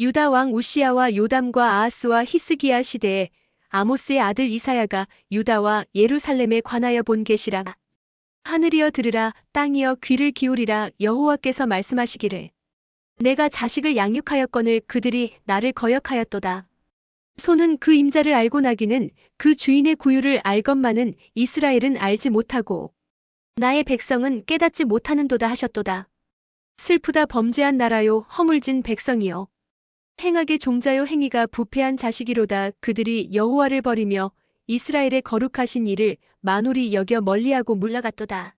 유다 왕 우시야와 요담과 아하스와 히스기야 시대에 아모스의 아들 이사야가 유다와 예루살렘에 관하여 본 계시라. 하늘이여 들으라 땅이여 귀를 기울이라 여호와께서 말씀하시기를 내가 자식을 양육하였거늘 그들이 나를 거역하였도다. 소는 그 임자를 알고 나기는 그 주인의 구유를 알건만은 이스라엘은 알지 못하고 나의 백성은 깨닫지 못하는도다 하셨도다. 슬프다 범죄한 나라요 허물진 백성이요 행하게 종자요 행위가 부패한 자식이로다 그들이 여호와를 버리며 이스라엘의 거룩하신 이를 만홀히 여겨 멀리하고 물러갔도다.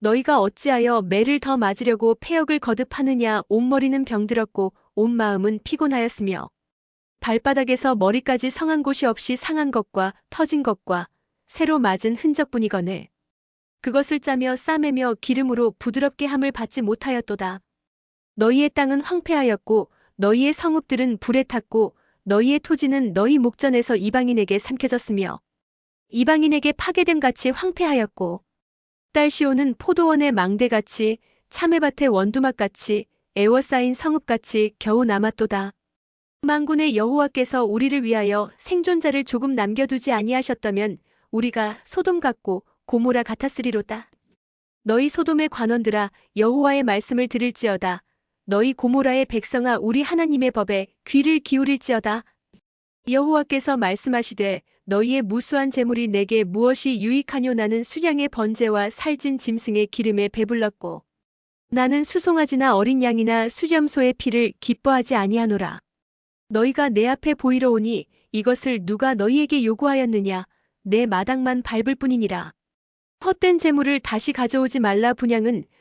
너희가 어찌하여 매를 더 맞으려고 폐역을 거듭하느냐 온머리는 병들었고 온 마음은 피곤하였으며 발바닥에서 머리까지 성한 곳이 없이 상한 것과 터진 것과 새로 맞은 흔적뿐이거늘 그것을 짜며 싸매며 기름으로 부드럽게 함을 받지 못하였도다. 너희의 땅은 황폐하였고 너희의 성읍들은 불에 탔고 너희의 토지는 너희 목전에서 이방인에게 삼켜졌으며 이방인에게 파괴됨 같이 황폐하였고 딸시오는 포도원의 망대같이 참외밭의 원두막같이 애워싸인 성읍같이 겨우 남았도다. 만군의 여호와께서 우리를 위하여 생존자를 조금 남겨두지 아니하셨다면 우리가 소돔 같고 고모라 같았으리로다. 너희 소돔의 관원들아 여호와의 말씀을 들을지어다. 너희 고모라의 백성아 우리 하나님의 법에 귀를 기울일지어다. 여호와께서 말씀하시되 너희의 무수한 재물이 내게 무엇이 유익하뇨 나는 수량의 번제와 살진 짐승의 기름에 배불렀고 나는 수송아지나 어린 양이나 수렴소의 피를 기뻐하지 아니하노라. 너희가 내 앞에 보이러 오니 이것을 누가 너희에게 요구하였느냐 내 마당만 밟을 뿐이니라. 헛된 재물을 다시 가져오지 말라 분양은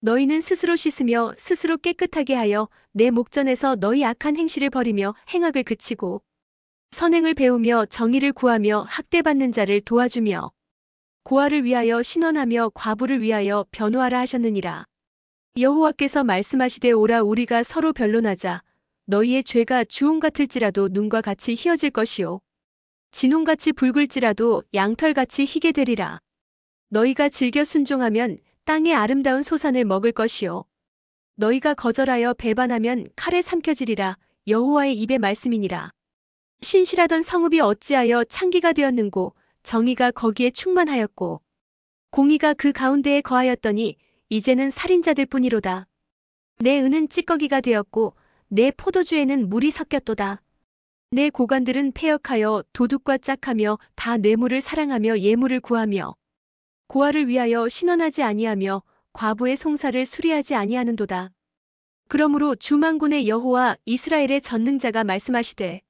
너희는 스스로 씻으며 스스로 깨끗하게 하여 내 목전에서 너희 악한 행실을 버리며 행악을 그치고 선행을 배우며 정의를 구하며 학대받는 자를 도와주며 고아를 위하여 신원하며 과부를 위하여 변호하라 하셨느니라. 여호와께서 말씀하시되 오라 우리가 서로 변론하자 너희의 죄가 주홍 같을지라도 눈과 같이 희어질 것이요 진홍같이 붉을지라도 양털같이 희게 되리라. 너희가 즐겨 순종하면 땅의 아름다운 소산을 먹을 것이요 너희가 거절하여 배반하면 칼에 삼켜지리라 여호와의 입의 말씀이니라. 신실하던 성읍이 어찌하여 창기가 되었는고 정의가 거기에 충만하였고 공의가 그 가운데에 거하였더니 이제는 살인자들 뿐이로다. 내 은은 찌꺼기가 되었고 내 포도주에는 물이 섞였도다. 내 고관들은 폐역하여 도둑과 짝하며 다 뇌물을 사랑하며 예물을 구하며 고아를 위하여 신원하지 아니하며 과부의 송사를 수리하지 아니하는도다. 그러므로 주만군의 여호와 이스라엘의 전능자가 말씀하시되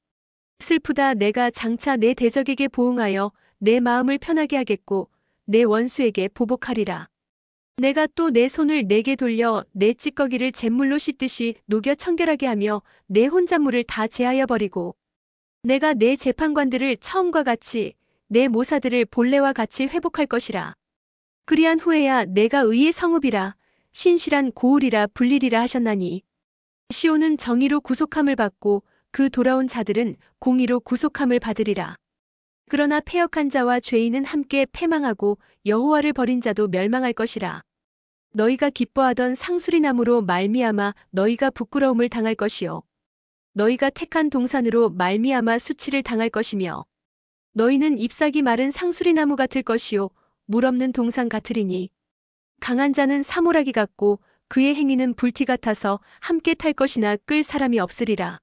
슬프다 내가 장차 내 대적에게 보응하여 내 마음을 편하게 하겠고 내 원수에게 보복하리라. 내가 또 내 손을 내게 돌려 내 찌꺼기를 잿물로 씻듯이 녹여 청결하게 하며 내 혼잣물을 다 제하여 버리고 내가 내 재판관들을 처음과 같이 내 모사들을 본래와 같이 회복할 것이라. 그리한 후에야 내가 의의 성읍이라 신실한 고울이라 불리리라 하셨나니 시온은 정의로 구속함을 받고 그 돌아온 자들은 공의로 구속함을 받으리라. 그러나 패역한 자와 죄인은 함께 패망하고 여호와를 버린 자도 멸망할 것이라. 너희가 기뻐하던 상수리 나무로 말미암아 너희가 부끄러움을 당할 것이요 너희가 택한 동산으로 말미암아 수치를 당할 것이며 너희는 잎사귀 마른 상수리 나무 같을 것이요 물 없는 동산 같으리니 강한 자는 사모라기 같고 그의 행위는 불티 같아서 함께 탈 것이나 끌 사람이 없으리라.